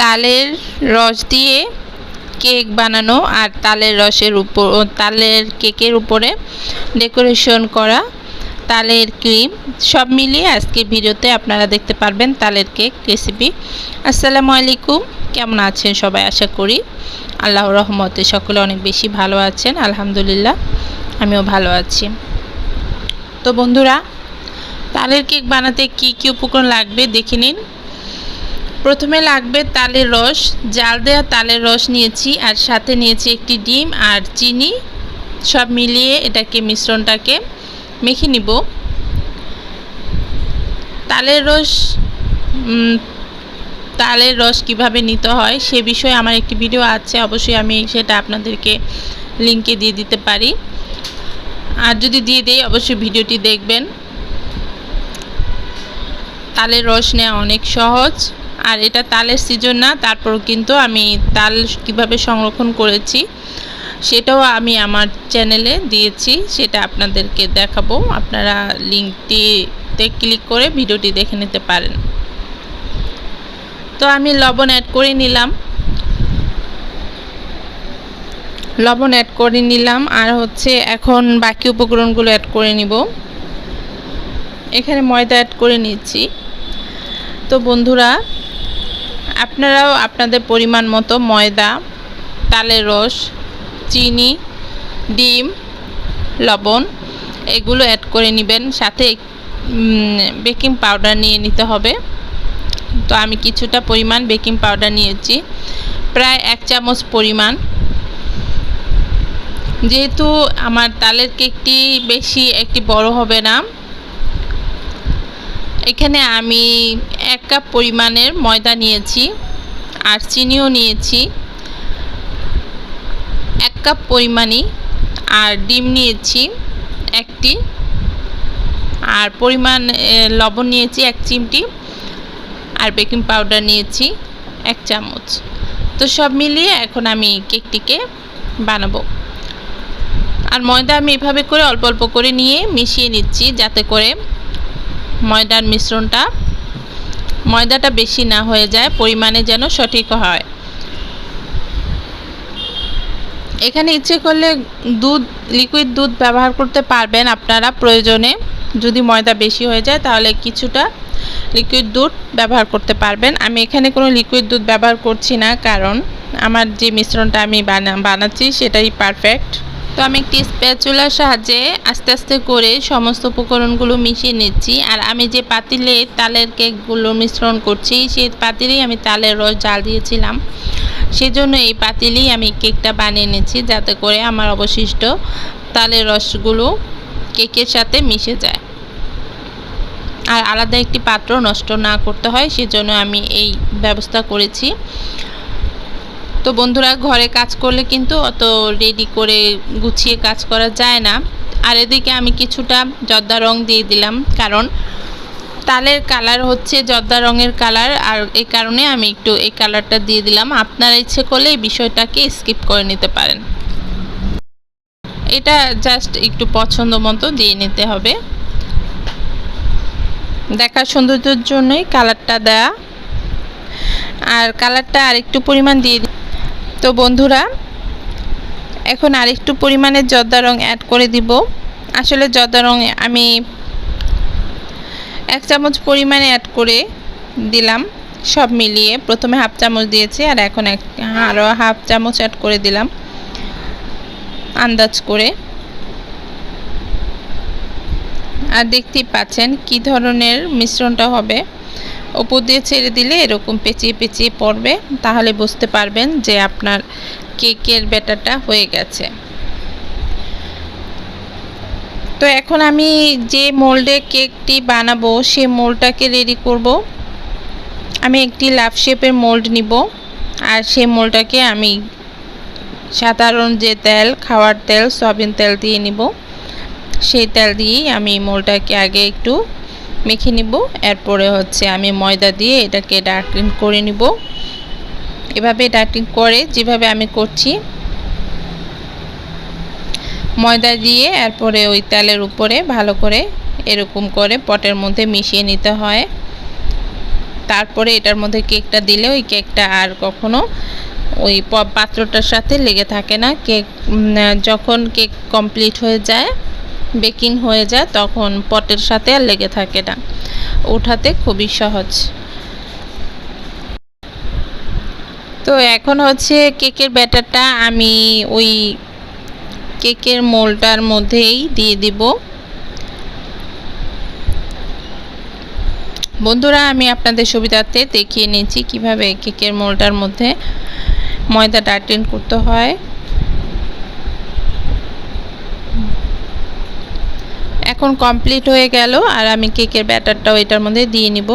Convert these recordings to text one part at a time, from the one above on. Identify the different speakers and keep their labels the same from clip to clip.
Speaker 1: তালের রস দিয়ে কেক বানানো আর তালের রসের উপর তালের কেকের উপরে ডেকোরেশন করা তালের ক্রিম সব মিলিয়ে আজকে ভিডিওতে আপনারা দেখতে পারবেন তালের কেক রেসিপি। আসসালামু আলাইকুম, কেমন আছেন সবাই? আশা করি আল্লাহর রহমতে সকলে অনেক বেশি ভালো আছেন, আলহামদুলিল্লাহ, আমিও ভালো আছি। তো বন্ধুরা, তালের কেক বানাতে কি কি উপকরণ লাগবে দেখে নিন। প্রথমে লাগবে তালের রস, জাল দেওয়া তালের রস নিয়েছি আর সাথে নিয়েছি একটি ডিম আর চিনি। সব মিলিয়ে এটাকে মিশ্রণটাকে মেখে নিব। তালের রস তালের রস কীভাবে নিতে হয় সে বিষয়ে আমার একটি ভিডিও আছে, অবশ্যই আমি সেটা আপনাদেরকে লিংকে দিয়ে দিতে পারি। আর যদি দিয়ে দেই, অবশ্যই ভিডিওটি দেখবেন। তালের রস নেওয়া অনেক সহজ। আর এটা তালের সিজন না তারপর কিন্তু আমি তাল কীভাবে সংরক্ষণ করেছি সেটাও আমি আমার চ্যানেলে দিয়েছি, সেটা আপনাদেরকে দেখাবো। আপনারা লিঙ্কটিতে ক্লিক করে ভিডিওটি দেখে নিতে পারেন। তো আমি লবণ অ্যাড করে নিলাম। লবণ অ্যাড করে নিলাম আর হচ্ছে এখন বাকি উপকরণগুলো অ্যাড করে নিব। এখানে ময়দা অ্যাড করে নিচ্ছি। তো বন্ধুরা আপনারাও আপনাদের পরিমাণ মতো ময়দা তালের রস, চিনি, ডিম, লবণ এগুলো অ্যাড করে নেবেন। সাথে বেকিং পাউডার নিয়ে নিতে হবে। তো আমি কিছুটা পরিমাণ বেকিং পাউডার নিয়েছি। প্রায় এক চামচ পরিমাণ। যেহেতু আমার তালের কেকটি বেশি, একটি বড় হবে না। এখানে আমি এক কাপ পরিমাণের ময়দা নিয়েছি, আর চিনিও নিয়েছি, এক কাপ পরিমাণই, আর ডিম নিয়েছি একটি, আর পরিমাণ লবণ নিয়েছি এক চিমটি, আর বেকিং পাউডার নিয়েছি এক চামচ। তো সব মিলিয়ে এখন আমি কেকটিকে বানাবো। আর ময়দা আমি এভাবে করে অল্প অল্প করে নিয়ে মিশিয়ে নিচ্ছি যাতে করে ময়দার মিশ্রণটা। ময়দাটা বেশি না হয়ে যায়, পরিমাণে যেন সঠিক হয়। এখানে ইচ্ছে করলে দুধ লিকুইড দুধ ব্যবহার করতে পারবেন আপনারা প্রয়োজনে। যদি ময়দা বেশি হয়ে যায়, তাহলে কিছুটা লিকুইড দুধ ব্যবহার করতে পারবেন। আমি এখানে কোনো লিকুইড দুধ ব্যবহার করছি না, কারণ আমার যে মিশ্রণটা আমি বানা, বানাচ্ছি, সেটাই পারফেক্ট তো আমি একটি স্প্যাচুলার সাহায্যে আস্তে আস্তে করে সমস্ত উপকরণগুলো মিশিয়ে নিচ্ছি। আর আমি যে পাতিলে তালের কেকগুলো মিশ্রণ করছি, সেই পাতিলেই আমি তালের রস জাল দিয়েছিলাম। সেজন্য এই পাতিলেই আমি কেকটা বানিয়ে নিচ্ছি, যাতে করে আমার অবশিষ্ট তালের রসগুলো কেকের সাথে মিশে যায়। আর আলাদা একটি পাত্র নষ্ট না করতে হয়, সেজন্য আমি এই ব্যবস্থা করেছি। তো বন্ধুরা ঘরে কাজ করলে কিন্তু অত রেডি করে গুছিয়ে কাজ করা যায় না। আর এদিকে আমি কিছুটা জর্দা রং দিয়ে দিলাম, কারণ তালের কালার হচ্ছে জর্দা রঙের কালার আর এই কারণে আমি একটু এই কালারটা দিয়ে দিলাম। আপনারা ইচ্ছে করলে এই বিষয়টাকে স্কিপ করে নিতে পারেন। এটা জাস্ট একটু পছন্দ মতো দিয়ে নিতে হবে। দেখার সৌন্দর্যের জন্যই কালারটা দেয়া। আর কালারটা আরেকটু পরিমাণ দিয়ে তো বন্ধুরা, এখন আরেকটু পরিমাণে জর্দা রং অ্যাড করে দিব। আসলে জর্দা রং আমি এক চামচ পরিমাণে অ্যাড করে দিলাম, সব মিলিয়ে। প্রথমে হাফ চামচ দিয়েছি আর এখন এক আরও হাফ চামচ অ্যাড করে দিলাম, আন্দাজ করে। আর দেখতেই পাচ্ছেন কি ধরনের মিশ্রণটা হবে। উপর দিয়ে ছেড়ে দিলে এরকম পেঁচিয়ে পেঁচিয়ে পড়বে, তাহলে বুঝতে পারবেন যে আপনার কেকের ব্যাটারটা হয়ে গেছে। তো এখন আমি যে মোল্ডে কেকটি বানাবো, সে মোল্ডটাকে রেডি করব। আমি একটি লাভ শেপের মোল্ড নিব আর সেই মোল্ডটাকে আমি সাধারণ যে তেল, খাওয়ার তেল, সয়াবিন তেল দিয়ে নিব। সেই তেল দিয়েই আমি মোলটাকে আগে একটু মেখে নিব। এরপরে হচ্ছে আমি ময়দা দিয়ে এটাকে ডার্কিং করে নিব। এভাবে ডার্কিং করে যেভাবে আমি করছি, ময়দা দিয়ে এরপরে ওই তেলের উপরে ভালো করে এরকম করে পটের মধ্যে মিশিয়ে নিতে হয়। তারপরে এটার মধ্যে কেকটা দিলে ওই কেকটা আর কখনো ওই পাত্রটার সাথে লেগে থাকে না। কেক যখন কেক কমপ্লিট হয়ে যায় বেকিং হয়ে যায়, তখন পটের সাথে আর লেগে থাকে না। ওঠাতে খুবই সহজ। তো এখন হচ্ছে কেকের ব্যাটারটা আমি ওই কেকের মোলটার মধ্যেই দিয়ে দিব। বন্ধুরা, আমি আপনাদের সুবিধার্থে দেখিয়ে নিচ্ছি কীভাবে কেকের মোলটার মধ্যে ময়দা ডাটেন করতে হয়। এখন কমপ্লিট হয়ে গেল আর আমি কেকের ব্যাটারটাও এটার মধ্যে দিয়ে নিব।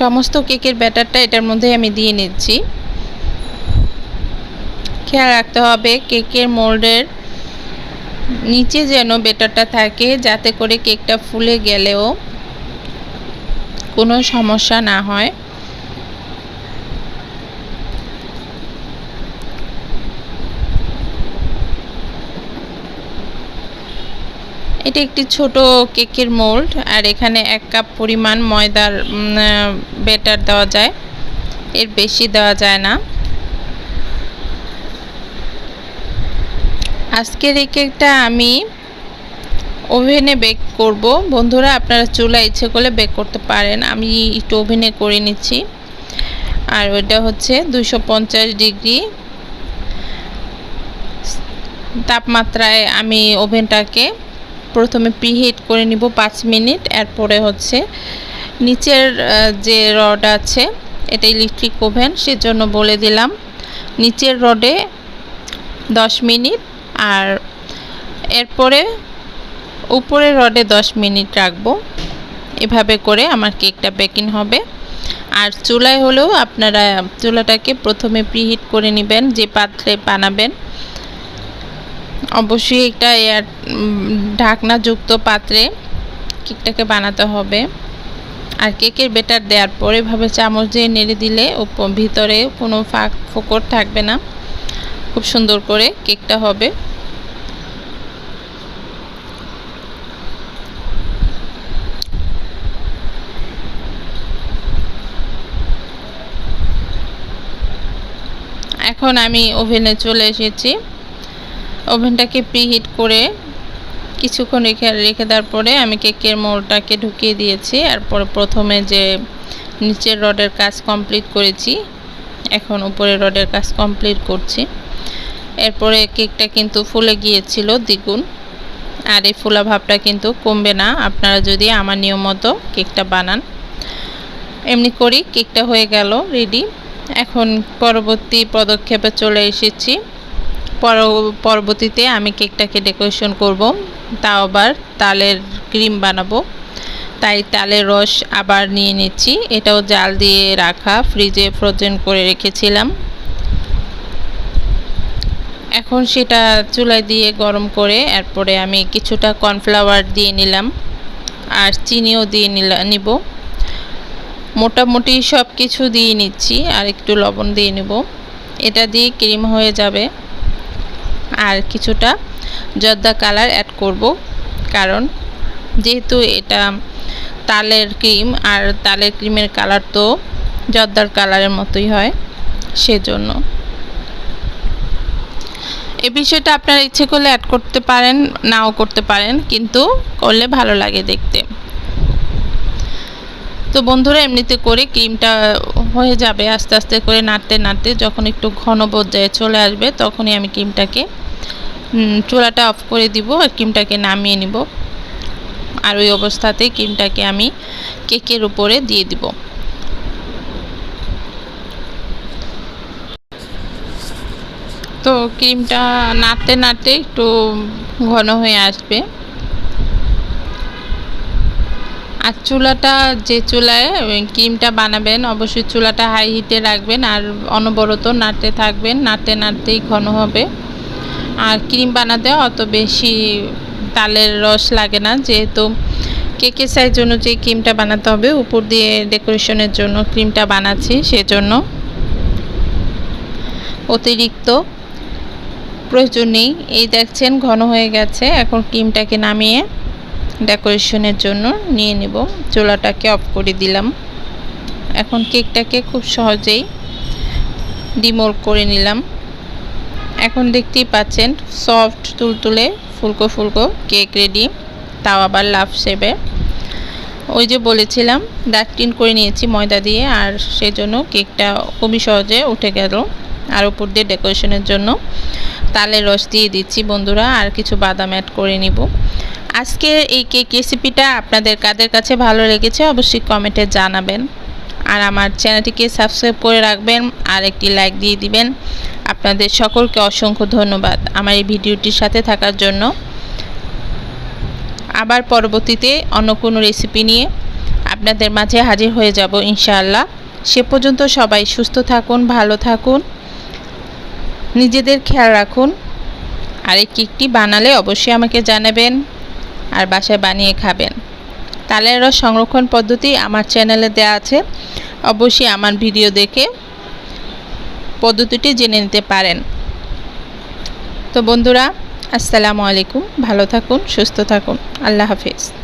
Speaker 1: সমস্ত কেকের ব্যাটারটা এটার মধ্যে আমি দিয়ে নিচ্ছি। খেয়াল রাখতে হবে কেকের মোল্ডের নিচে যেন বেটারটা থাকে যাতে করে কেকটা ফুলে গেলেও কোনো সমস্যা না হয়। এটা একটি ছোট কেকের মোল্ড, আর এখানে এক কাপ পরিমাণ ময়দার বেটার দেওয়া যায়। এর বেশি দেওয়া যায় না। আজকের এই কেকটা আমি ওভেনে বেক করব। বন্ধুরা, আপনারা চুলা ইচ্ছে করলে বেক করতে পারেন। আমি একটু ওভেনে করে নিচ্ছি। আর ওটা হচ্ছে দুশো ডিগ্রি তাপমাত্রায় আমি ওভেনটাকে প্রথমে প্রিহিট করে নিব পাঁচ মিনিট, এরপরে হচ্ছে নিচের যে রড আছে, এটা ইলেকট্রিক ওভেন সেজন্য বলে দিলাম। নিচের রডে দশ মিনিট, আর এরপরে উপরের রডে দশ মিনিট রাখব। এভাবে করে আমার কেকটা বেকিং হবে। আর চুলায় হলেও আপনারা চুলাটাকে প্রথমে প্রিহিট করে নেবেন, যে পাত্রে বানাবেন। অবশ্যই একটা এয়ার ঢাকনাযুক্ত পাত্রে কেকটাকে বানাতে হবে। আর কেকের বেটার দেওয়ার পরে এভাবে চামচ দিয়ে নেড়ে দিলে ভিতরে কোনো ফাঁক ফোকর থাকবে না। খুব সুন্দর করে কেকটা হবে। এখন আমি ওভেনে চলে এসেছি। ওভেনটাকে প্রিহিট করে কিছুক্ষণ রেখে রেখে দেওয়ার পরে আমি কেকের মোড়টাকে ঢুকিয়ে দিয়েছি। এরপর প্রথমে যে নিচের রডের কাজ কমপ্লিট করেছি, এখন উপরে রডের কাজ কমপ্লিট করছি। এরপরে কেকটা কিন্তু ফুলে গিয়েছিল দ্বিগুণ। আর এই ফুলা ভাবটা কিন্তু কমবে না। আপনারা যদি আমার নিয়ম মতো কেকটা বানান। এমনি করি, কেকটা হয়ে গেল রেডি। এখন পরবর্তী পদক্ষেপে চলে এসেছি। পরবর্তীতে আমি কেকটাকে ডেকোরেশন করব। তাও আবার তালের ক্রিম বানাবো। তাই তালের রস আবার নিয়ে নিচ্ছি। এটাও জাল দিয়ে রাখা, ফ্রিজে ফ্রোজেন করে রেখেছিলাম। এখন সেটা চুলায় দিয়ে গরম করে এরপরে আমি কিছুটা কর্নফ্লাওয়ার দিয়ে নিলাম আর চিনিও দিয়ে নিলাম নিব। মোটামুটি সব কিছু দিয়ে নিচ্ছি আর একটু লবণ দিয়ে নেব। এটা দিয়ে ক্রিম হয়ে যাবে। আর কিছুটা জর্দা কালার অ্যাড করব। কারণ যেহেতু এটা তালের ক্রিম, আর তালের ক্রিমের কালার তো জর্দার কালারের মতোই হয় সেজন্য। এ বিষয়টা আপনারা ইচ্ছে করলে অ্যাড করতে পারেন, নাও করতে পারেন, কিন্তু করলে ভালো লাগে দেখতে। তো বন্ধুরা, এমনিতে করে ক্রিমটা হয়ে যাবে। আস্তে আস্তে করে নাড়তে নাড়তে যখন একটু ঘন পর্যায়ে চলে আসবে, তখনই আমি ক্রিমটাকে চুলাটা অফ করে দিব আর ক্রিমটাকে নামিয়ে নিব। আর ওই অবস্থাতে ক্রিমটাকে আমি কেকের উপরে দিয়ে দিব। তো ক্রিমটা নাড়তে নাড়তে একটু ঘন হয়ে আসবে। আর চুলাটা যে চুলায় ক্রিমটা বানাবেন, অবশ্যই চুলাটা হাই হিটে রাখবেন আর অনবরত নাড়তে থাকবেন, নাড়তে নাড়তেই ঘন হবে। আর ক্রিম বানাতে অত বেশি তালের রস লাগে না, যেহেতু কেকের সাইজ অনুযায়ী ক্রিমটা বানাতে হবে, উপর দিয়ে ডেকোরেশনের জন্য ক্রিমটা বানাচ্ছি সেজন্য। অতিরিক্ত প্রয়োজন নেই। এই দেখছেন, ঘন হয়ে গেছে, এখন ক্রিমটাকে নামিয়ে ডেকোরেশনের জন্য নিয়ে নিব। চুলাটাকে অফ করে দিলাম। এখন কেকটাকে খুব সহজেই ডিমোল করে নিলাম। এখন দেখতেই পাচ্ছেন, সফট তুলতুলে ফুলকো ফুলকো কেক রেডি। তাও আবার লাভ শেপে ওই যে বলেছিলাম ডাকটিন করে নিয়েছি ময়দা দিয়ে, আর সেই জন্য কেকটা খুবই সহজে উঠে গেল। আর উপর দিয়ে ডেকোরেশনের জন্য তালের রস দিয়ে দিচ্ছি বন্ধুরা, আর কিছু বাদাম অ্যাড করে নিব। আজকের এই কেক রেসিপিটা আপনাদের কাদের কাছে ভালো লেগেছে অবশ্যই কমেন্টে জানাবেন। আর আমার চ্যানেলটিকে সাবস্ক্রাইব করে রাখবেন, আর একটি লাইক দিয়ে দিবেন। আপনাদের সকলকে অসংখ্য ধন্যবাদ আমার এই ভিডিওটির সাথে থাকার জন্য। আবার পরবর্তীতে অন্য কোনো রেসিপি নিয়ে আপনাদের মাঝে হাজির হয়ে যাব ইনশাআল্লাহ। সে পর্যন্ত সবাই সুস্থ থাকুন, ভালো থাকুন, নিজেদের খেয়াল রাখুন। আর এই কেকটি বানালে অবশ্যই আমাকে জানাবেন। আর বাসায় বানিয়ে খাবেন। তালের রস সংরক্ষণ পদ্ধতি আমার চ্যানেলে দেয়া আছে। অবশ্যই আমার ভিডিও দেখে পদ্ধতিটি জেনে নিতে পারেন। তো বন্ধুরা, আসসালামু আলাইকুম। ভালো থাকুন, সুস্থ থাকুন। আল্লাহ হাফিজ।